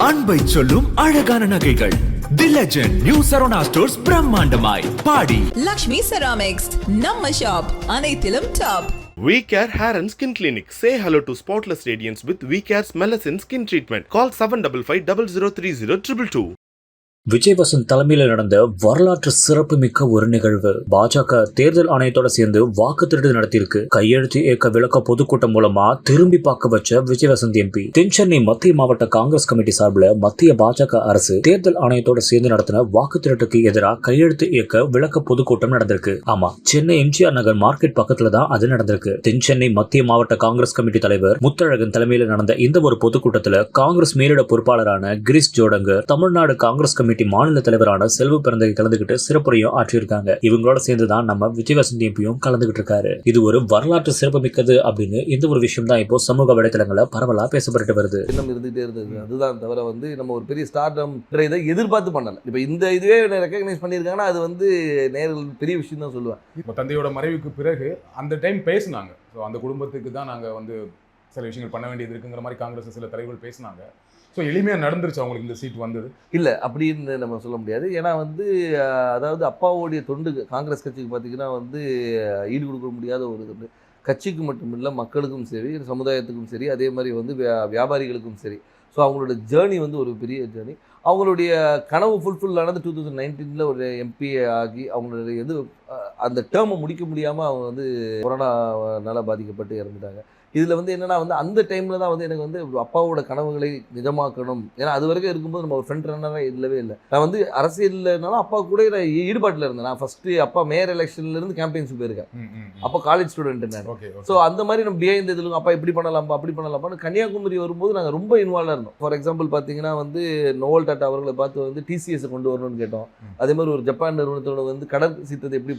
அன்பை சொல்லும் அழகான நகைகள் the legend new Saravana stores பிரம்மாண்டமாய் body Lakshmi ceramics நம்ம ஷாப் அனைத்திலும் top We Care Hair and Skin Clinic. Say hello to spotless radiance with We Care's Melasine Skin Treatment. Call 755 0030 222. Vijay Vasanth தலைமையில் நடந்த வரலாற்று சிறப்புமிக்க ஒரு நிகழ்வு. பாஜக தேர்தல் ஆணையத்தோட சேர்ந்து வாக்கு திருடு நடத்தியிருக்கு. கையெழுத்து இயக்க விளக்க பொதுக்கூட்டம் மூலமா திரும்பி பார்க்க வச்ச விஜயவசந்த் எம்பி. தென்சென்னை மத்திய மாவட்ட காங்கிரஸ் கமிட்டி சார்பில் மத்திய பாஜக அரசு தேர்தல் ஆணையத்தோட சேர்ந்து நடத்தின வாக்கு திருட்டுக்கு எதிராக கையெழுத்து இயக்க விளக்க பொதுக்கூட்டம் நடந்திருக்கு. ஆமா சென்னை எம்ஜிஆர் நகர் மார்க்கெட் பக்கத்துல தான் அது நடந்திருக்கு. தென்சென்னை மத்திய மாவட்ட காங்கிரஸ் கமிட்டி தலைவர் முத்தழகன் தலைமையில் நடந்த இந்த ஒரு பொதுக்கூட்டத்துல காங்கிரஸ் மேலிட பொறுப்பாளரான கிரிஸ் ஜோடங்கர் தமிழ்நாடு காங்கிரஸ் கமிட்டி மாநில தலைவரான செல்வ பிறந்தகை கலந்துகிட்டு சிறப்புரையும் ஆற்றியிருக்காங்க. இவங்களோட சேர்ந்து தான் நம்ம விஜய் வசந்த் எம்பியும் கலந்துகிட்டு இருக்காரு. இது ஒரு வரலாற்று சிறப்புமிக்கது அப்படின்னு இந்த ஒரு விஷயம் தான் இப்போ சமூக வலைதளங்கள பரவலா பேசப்பட்டு வருது. இருந்துகிட்டே இருந்தது. அதுதான் தவிர வந்து நம்ம ஒரு பெரிய ஸ்டார்டம் இதை எதிர்பார்த்து பண்ணல. இப்போ இந்த இதுவே ரெக்கக்னைஸ் பண்ணியிருக்காங்கன்னா அது வந்து நேரில் பெரிய விஷயம் தான் சொல்லுவேன். இப்போ தந்தையோட மறைவுக்கு பிறகு அந்த டைம் பேசுனாங்க. ஸோ அந்த குடும்பத்துக்கு தான் நாங்கள் வந்து சில விஷயங்கள் பண்ண வேண்டியது இருக்குங்கிற மாதிரி காங்கிரஸ் சில தலைவர்கள் பேசினாங்க. ஸோ எளிமையாக நடந்துருச்சு அவங்களுக்கு இந்த சீட் வந்தது. இல்லை அப்படின்னு நம்ம சொல்ல முடியாது. ஏன்னா வந்து அதாவது அப்பாவோடைய தொண்டு காங்கிரஸ் கட்சிக்கு பார்த்தீங்கன்னா வந்து ஈடு கொடுக்க முடியாத ஒரு தொண்டு. கட்சிக்கு மட்டும் இல்லை மக்களுக்கும் சரி சமுதாயத்துக்கும் சரி அதே மாதிரி வந்து வியா- வியாபாரிகளுக்கும் சரி. ஸோ அவங்களோட ஜேர்னி வந்து ஒரு பெரிய ஜேர்னி அவங்களுடைய கனவு ஃபுல்ஃபில் ஆனது டூ தௌசண்ட் நைன்டீனில் ஒரு எம்பி ஆகி அவங்களுடைய இது அந்த டேர்மை முடிக்க முடியாமல் அவங்க வந்து கொரோனாவால் பாதிக்கப்பட்டு இறந்துட்டாங்க. இதில் வந்து என்னன்னா வந்து அந்த டைமில் தான் வந்து எனக்கு வந்து அப்பாவோட கனவுகளை நிஜமாக்கணும். ஏன்னா அது வரைக்கும் இருக்கும்போது நம்ம ஒரு ஃப்ரண்ட் ரன்னராக இல்லவே இல்லை. நான் வந்து அரசியல்னாலும் அப்பா கூட நான் ஈடுபாட்டில் இருந்தேன். நான் ஃபஸ்ட்டு அப்பா மேயர் எலெக்ஷன்லேருந்து கேம்பெயின்ஸ் போயிருக்கேன். அப்போ காலேஜ் ஸ்டூடெண்ட் நான் ஸோ அந்த மாதிரி நம்ம பிஹைண்ட் இதில் அப்பா இப்படி பண்ணலாம்ப்பா அப்படி பண்ணலாம்ப்பான்னு கன்னியாகுமரி வரும்போது நாங்கள் ரொம்ப இன்வால்வாக இருந்தோம். ஃபார் எக்ஸாம்பிள் பார்த்தீங்கன்னா வந்து நோவல் டாட்டா அவர்களை பார்த்து வந்து டிசிஎஸ் கொண்டு வரணும்னு கேட்டோம். அதே மாதிரி ஒரு ஜப்பான் நிறுவனத்தோட வந்து கடல் சீத்தத்தை எப்படி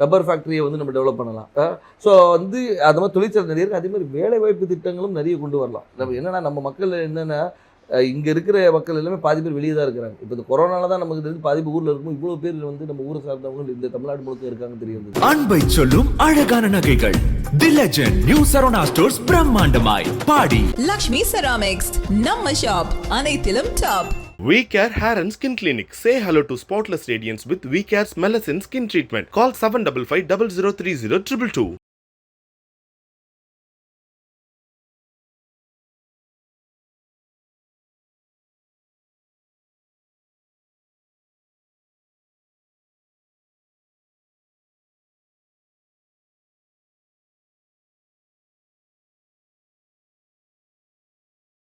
ரப்பர் ஃபேக்ட்ரியை வந்து நம்ம டெவலப் பண்ணலாம். ஸோ வந்து அது மாதிரி தொழிற்சாலை நிறைய இருக்குது அதே மாதிரி வேலை வாய்ப்பு திட்டங்களும் நிறைய கொண்டு வரலாம். நம்ம என்னன்னா நம்ம மக்கள் என்னென்னா இங்கே இருக்கிற மக்கள் எல்லாமே பாதி பேர் வெளியே தான் இருக்கிறாங்க. இப்போ இந்த கொரோனால தான் நமக்கு தெரிஞ்சு பாதி ஊரில் இருக்கும் இவ்வளோ பேர் வந்து நம்ம ஊரை சார்ந்தவங்க இந்த தமிழ்நாடு முழுக்க இருக்காங்க தெரிய வந்தது. அன்பை சொல்லும் அழகான நகைகள். தி லெஜண்ட் நியூ ஸ்டோர்ஸ் பிரம்மாண்டமாய் பாடி லக்ஷ்மி செராமிக்ஸ் நம்ம ஷாப் அனைத்திலும் top We Care Hair and Skin Clinic. Say hello to spotless radiance with We Care's Melasine Skin Treatment. Call 755 0030 222.